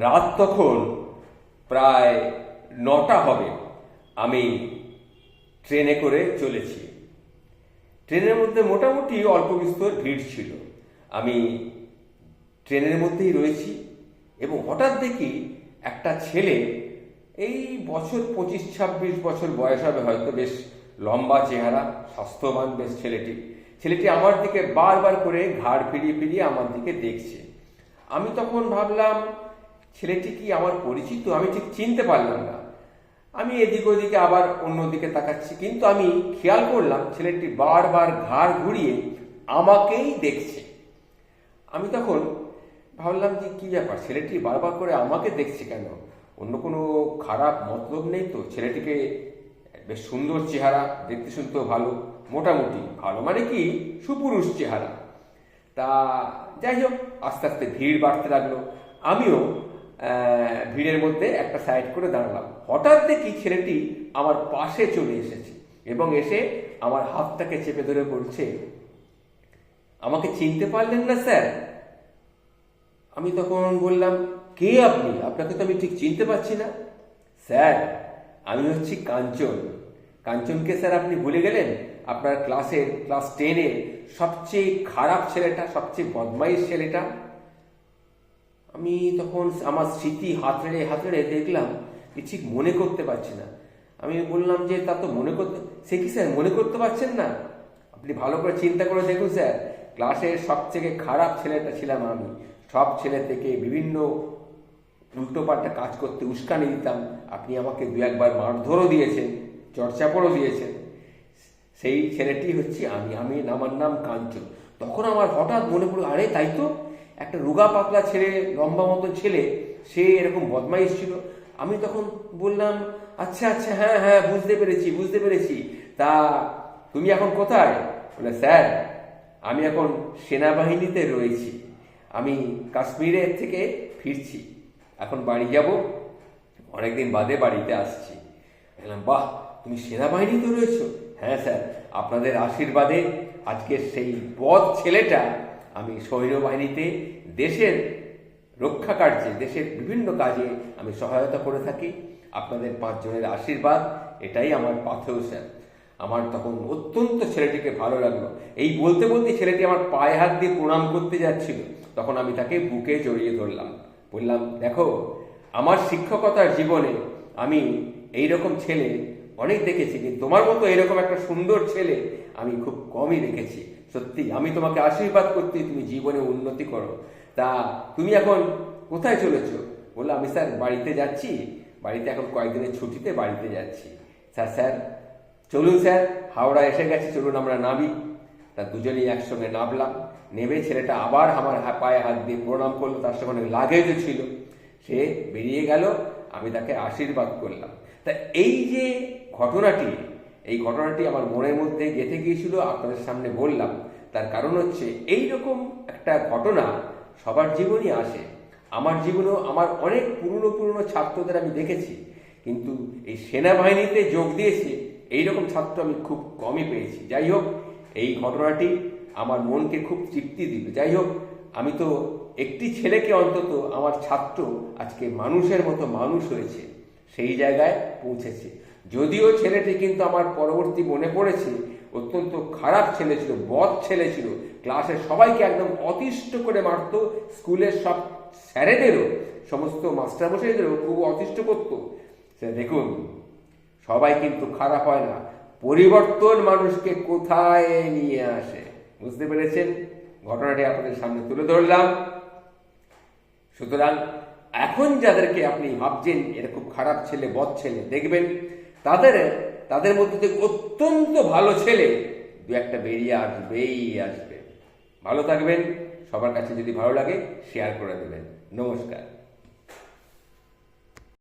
রাত তখন প্রায় নটা হবে। আমি ট্রেনে করে চলেছি। ট্রেনের মধ্যে মোটামুটি অল্প বিস্তর ভিড় ছিল। আমি ট্রেনের মধ্যেই রয়েছি এবং হঠাৎ দেখি একটা ছেলে, এই বছর পঁচিশ, ছাব্বিশ বছর বয়স হবে, হয়তো বেশ লম্বা চেহারা, স্বাস্থ্যবান বেশ ছেলেটি। ছেলেটি আমার দিকে বারবার করে ঘাড় ফিরিয়ে ফিরিয়ে আমার দিকে দেখছে। আমি তখন ভাবলাম ছেলেটি কি আমার পরিচিত? আমি ঠিক চিনতে পারলাম না। আমি এদিক ওদিকে আবার অন্যদিকে তাকাচ্ছি, কিন্তু আমি খেয়াল করলাম ছেলেটি বারবার ঘাড় ঘুরিয়ে আমাকেই দেখছে। আমি তখন ভাবলাম যে কি ব্যাপার, ছেলেটি বারবার করে আমাকে দেখছে কেন? অন্য কোনো খারাপ মতলব নেই তো? ছেলেটিকে বেশ সুন্দর চেহারা, দেখতে শুনতেও ভালো, মোটামুটি ভালো মানে কি, সুপুরুষ চেহারা। তা যাই হোক, আস্তে আস্তে ভিড় বাড়তে লাগল। আমিও ভিড়ের মধ্যে একটা সাইড করে দাঁড়ালাম। হঠাৎ দেখি ছেলেটি আমার পাশে চলে এসেছে এবং এসে আমার হাতটাকে চেপে ধরে বলছে, আমাকে চিনতে পারলেন না, স্যার? আমি তখন বললাম, কে আপনি? আপনাকে তো আমি ঠিক চিনতে পারছি না। স্যার, আমি হচ্ছি কাঞ্চন। কাঞ্চনকে স্যার আপনি ভুলে গেলেন? আপনার ক্লাসের ক্লাস টেনের সবচেয়ে খারাপ ছেলেটা, সবচেয়ে বদমাইশ ছেলেটা? আমি তখন আমার স্মৃতি হাতড়ে হাতড়ে দেখলাম কি ঠিক মনে করতে পারছি না। আমি বললাম যে, তা তো মনে করতে সে কি স্যার, মনে করতে পারছেন না? আপনি ভালো করে চিন্তা করে দেখুন স্যার। ক্লাসের সবথেকে খারাপ ছেলেটা ছিলাম আমি। সব ছেলে থেকে বিভিন্ন উল্টোপাল্টা কাজ করতে উস্কানি দিতাম। আপনি আমাকে দু একবার মারধরও দিয়েছেন চর্চাপড়ও দিয়েছেন। সেই ছেলেটি হচ্ছে আমি। আমি আমার নাম কাঞ্চন। তখন আমার হঠাৎ মনে পড়ল, আরে, তাই তো? একটা রোগা পাতলা ছেলে, লম্বা মতো ছেলে, সে এরকম বদমাইশ ছিল। আমি তখন বললাম আচ্ছা আচ্ছা হ্যাঁ হ্যাঁ বুঝতে পেরেছি বুঝতে পেরেছি। তা তুমি এখন কোথায়? বলে, স্যার, আমি এখন সেনাবাহিনীতে রয়েছি। আমি কাশ্মীরের থেকে ফিরছি। এখন বাড়ি যাব। অনেকদিন বাদে বাড়িতে আসছি। বললাম, বাহ, তুমি সেনাবাহিনীতে রয়েছো? হ্যাঁ স্যার, আপনাদের আশীর্বাদে আজকের সেই পথ ছেলেটা আমি সৈন্যবাহিনীতে দেশের রক্ষা কার্যে, দেশের বিভিন্ন কাজে আমি সহায়তা করে থাকি। আপনাদের পাঁচজনের আশীর্বাদ, এটাই আমার পাথেও স্যার আমার তখন অত্যন্ত ছেলেটিকে ভালো লাগল। এই বলতে বলতে ছেলেটি আমার পায়ে হাত দিয়ে প্রণাম করতে যাচ্ছিল। তখন আমি তাকে বুকে জড়িয়ে ধরলাম। বললাম, দেখো, আমার শিক্ষকতার জীবনে আমি এই রকম ছেলে অনেক দেখেছি, কিন্তু তোমার মতো এরকম একটা সুন্দর ছেলে আমি খুব কমই দেখেছি। সত্যি, আমি তোমাকে আশীর্বাদ করতে তুমি জীবনে উন্নতি করো। তা তুমি এখন কোথায় চলেছো? বলল, আমি স্যার বাড়িতে যাচ্ছি। বাড়িতে এখন কয়েকদিনের ছুটিতে বাড়িতে যাচ্ছি। স্যার স্যার, চলুন স্যার, হাওড়া এসে গেছে, চলুন আমরা নামি। তা দুজনেই একসঙ্গে নামলাম। নেমে ছেলেটা আবার আমার পায়ে হাত দিয়ে প্রণাম করল, তার সঙ্গে অনেক লাগেজও ছিল। সে বেরিয়ে গেল, আমি তাকে আশীর্বাদ করলাম। তা এই যে ঘটনাটি এই ঘটনাটি আমার মনের মধ্যে গেঁথে গিয়েছিল, আপনাদের সামনে বললাম। তার কারণ হচ্ছে এই রকম একটা ঘটনা সবার জীবনই আসে। আমার জীবনেও আমার অনেক পুরনো পুরনো ছাত্রদের আমি দেখেছি, কিন্তু এই সেনাবাহিনীতে যোগ দিয়েছে, এইরকম ছাত্র আমি খুব কমই পেয়েছি। যাই হোক, এই ঘটনাটি আমার মনকে খুব তৃপ্তি দিল। যাই হোক, আমি তো একটি ছেলেকে অন্তত, আমার ছাত্র আজকে মানুষের মতো মানুষ হয়েছে, সেই জায়গায় পৌঁছেছে। যদিও ছেলেটি কিন্তু আমার পরবর্তী মনে পড়েছে, অত্যন্ত খারাপ ছেলে ছিল, বদ ছেলে ছিল। ক্লাসের সবাইকে একদম অতিষ্ঠ করে মারত, স্কুলের সব স্যারেদেরও, সমস্ত মাস্টার মাস্টারমশাইদেরও খুব অতিষ্ঠ করতো। দেখুন, সবাই কিন্তু খারাপ হয় না, পরিবর্তন মানুষকে কোথায় নিয়ে আসে? বুঝতে পেরেছেন? ঘটনাটি আপনাদের সামনে তুলে ধরলাম। সুতরাং এখন যাদেরকে আপনি ভাবছেন, এরা খুব খারাপ ছেলে, বদ ছেলে, দেখবেন তাদের তাদের মধ্যে থেকে অত্যন্ত ভালো ছেলে দু একটা বেরিয়ে আসবেই আসবে। ভালো থাকবেন, সবার কাছে যদি ভালো লাগে শেয়ার করে দেবেন। নমস্কার।